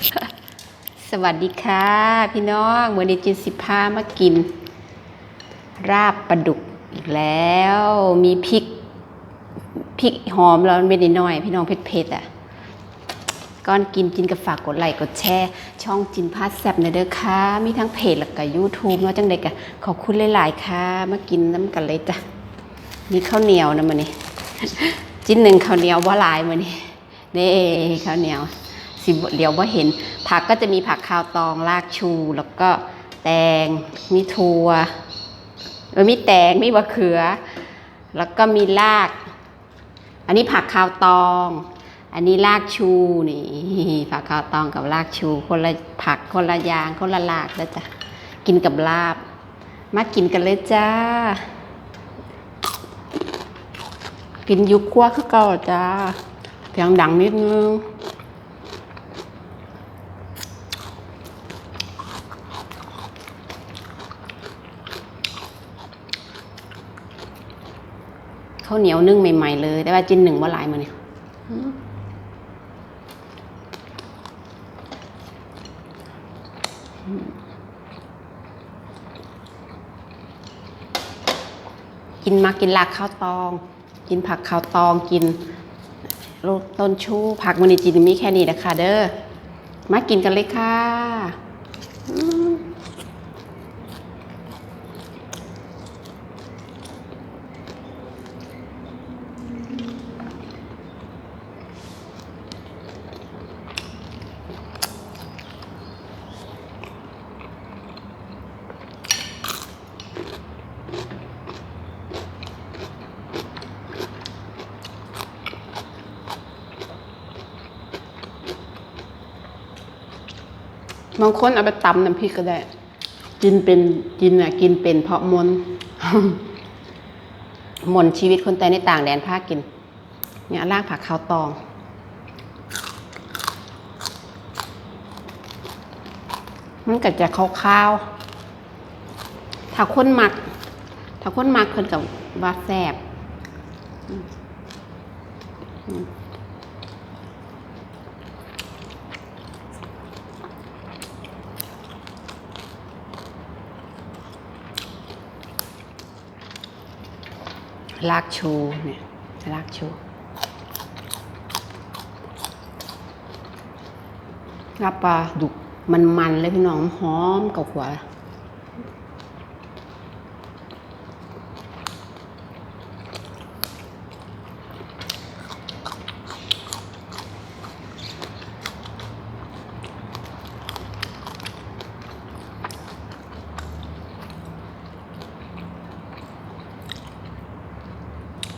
สวัสดีค่ะ พี่น้องวันนี้จินสิพามากิน ราบปลาดุกอีกแล้ว มีพริกพริกหอมแล้วเม็ดน้อยๆพี่น้องเผ็ดๆอะก่อนกินจินก็ฝากกดไลค์กดแชร์ ช่องจินพาสแซบในเด้อค่ะ มีทั้งเพจแล้วก็ยูทูบเนาะจังใดก็ขอบคุณหลายๆค่ะ มากินน้ำกันเลยจ้ะมีข้าวเหนียวนะมันนี่จิ้นหนึ่งข้าวเหนียวว่าลายมันนี่นี่ข้าวเหนียว สิเดี๋ยวว่าเห็น ผักก็จะมีผักคาวตองรากชู แล้วก็แตงมีถั่วเออมีแตงมีมะเขือ แล้วก็มีราก อันนี้ผักคาวตอง อันนี้รากชูนี่ผักคาวตองกับรากชู คนละผักคนละอย่างคนละรากแล้วจ้ะกินกับลาบ มากินกันเลยจ้า กินยุกกัวคือเก่าจ้าเสียงดังนิดนึง ข้าวเหนียวนึ่งใหม่ๆเลย แต่ว่าจินหนึ่งว่าหลายมือเนี่ยกินมากินลากข้าวตอง กินผักข้าวตองกินลูกต้นชูผักมันนี่จินมีแค่นี้นะคะเด้อมากินกันเลยค่ะ บางคนเอาไปตำน้ำพริกก็ได้ กินเป็นกินอะ กินเป็นเพราะมนมนชีวิตคนแต่ในต่างแดนภาคกิน เนี่ยรากผักข้าวตองมันก็จะขาวๆ ถ้าคนหมัก ถ้าคนหมักคนกับว่าแซ่บ ลากชูเนี่ยลากชูลาบปลาดุกมันมันๆเลยพี่น้องหอมกับหัว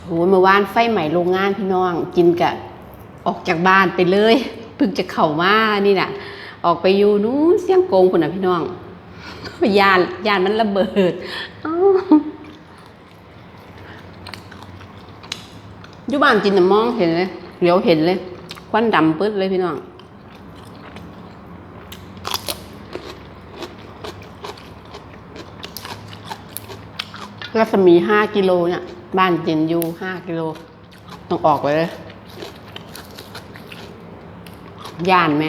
โหเมื่อวานไฟใหม่โรงงานพี่น้อง กินกะออกจากบ้านไปเลยเพิ่งจะเข้ามานี่น่ะ ออกไปอยู่นู้นเสียงโกงคนน่ะพี่น้องยานยานมันระเบิดอยู่บ้านจินมองเห็นเลยเหลียวเห็นเลย ควันดำปึ๊ดเลยพี่น้องรัศมีห้ากิโลเนี่ย บ้านจินยูห้ากิโล ต้องออกไปเลย ย่านไหม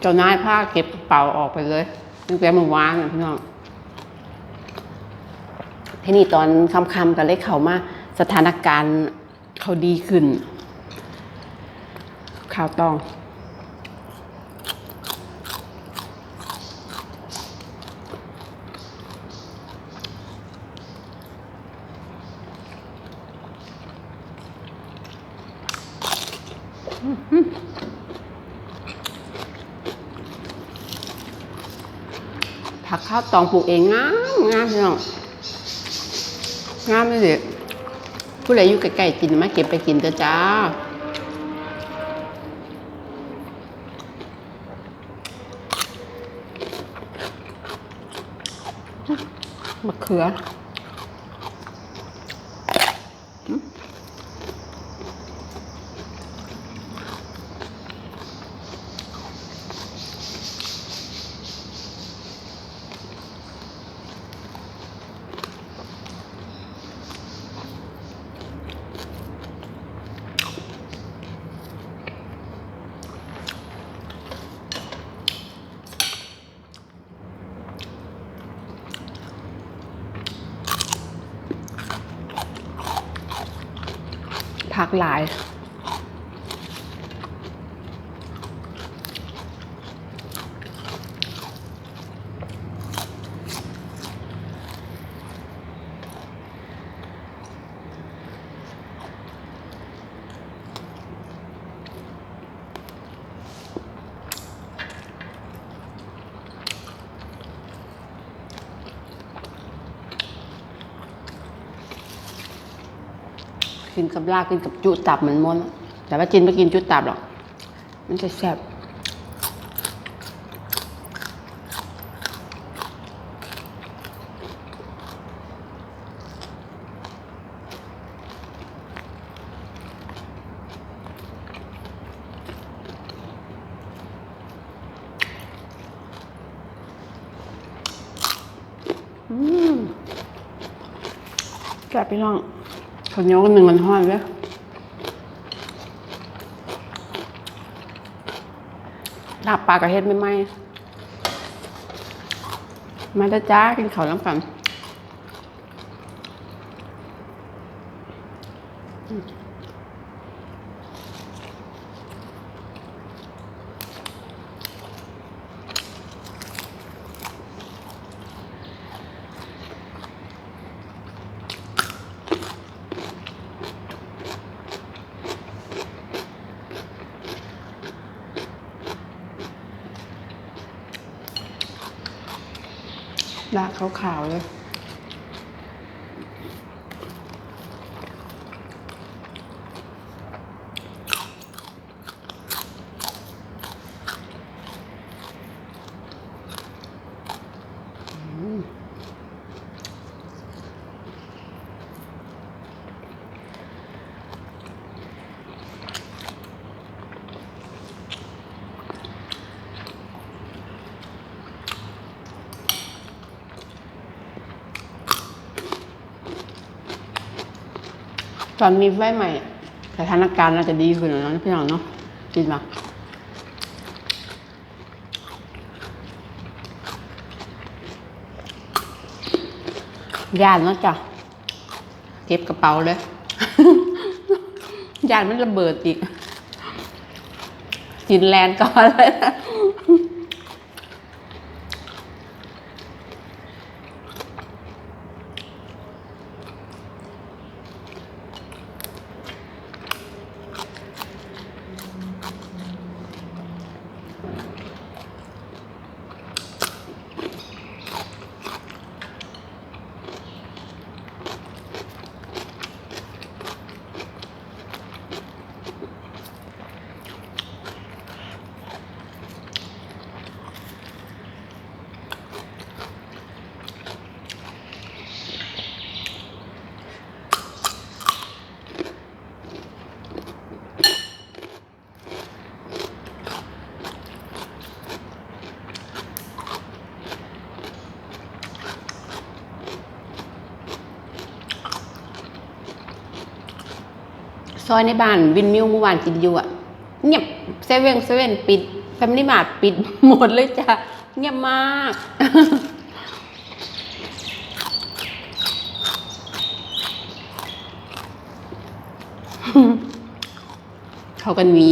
เจ้านายผ้าเก็บกระเป๋าออกไปเลยตั้งแต่เมื่อวานนะพี่น้องที่นี่ตอนคำๆกันเลยเขามาสถานการณ์ เขาดีขึ้น ข่าวตอง ผักข้าวตองปลูกเองงามงามพี่น้องงามเลยเด็ก ผู้ใดอยู่ใกล้ๆกินมาเก็บไปกินเถอะจ้ามะเขือ พักหลาย กินกับลาบกินกับจุตับเหมือนมนแต่ว่าจินไม่กินจุตับหรอก มันจะแซ่บอืมแซ่บพี่น้อง คนเหนียกันหนึ่งมันห้อนเลยลาบปลากระเฮ็ดไม่ไหมมาจ้าจ้ากินข้าวน้ำกัน ลากขาวๆเลย ตอนมีไฟใหม่สถานการณ์น่าจะดีขึ้นแล้วนะพี่น้องเนาะกินมาย่านเนาะจ้ะเก็บกระเป๋าเลยย่านมันระเบิดอีกกินแลนก่อนเลย ซอยในบ้านวินมิวเมื่อวานกินอยู่อะเงียบเซเว่นเซเว่นปิดแฟมิลี่มาร์ทปิดหมดเลยจ้ะเงียบมาก เขากันมี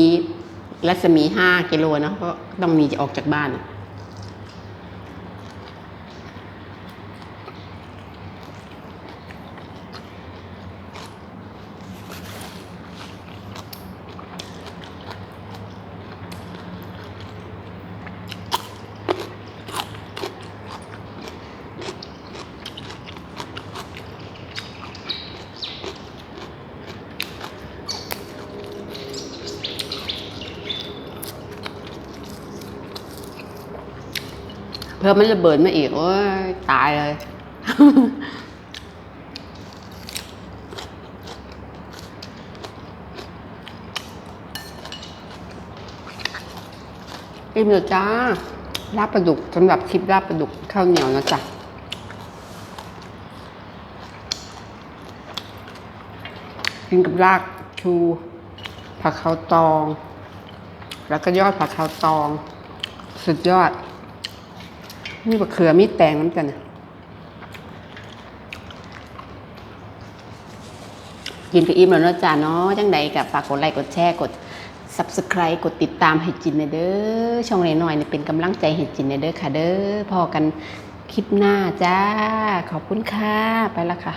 รัศมีห้ากิโลเนาะก็ต้องมีจะออกจากบ้าน เพื่อมันระเบิดมาอีกโอ้ยตายเลย อิ่มเลยจ้าลาบปลาดุกสำหรับคลิปลาบปลาดุกข้าวเหนียวนะจ๊ะกินกับรากชูผักขาวตอง แล้วก็ยอดผักขาวตอง สุดยอด มีบะเขือมีแตงน้ำกันกินไปอิ่มแล้วเนาะจ้าเนาะจังใดกับฝากกดไลค์กดแชร์กด subscribe กดติดตามให้จินเด้อช่องน้อยๆนี่เป็นกำลังใจให้จินเด้อค่ะเด้อพอกันคลิปหน้าจ้า ขอบคุณค่ะ ไปละค่ะ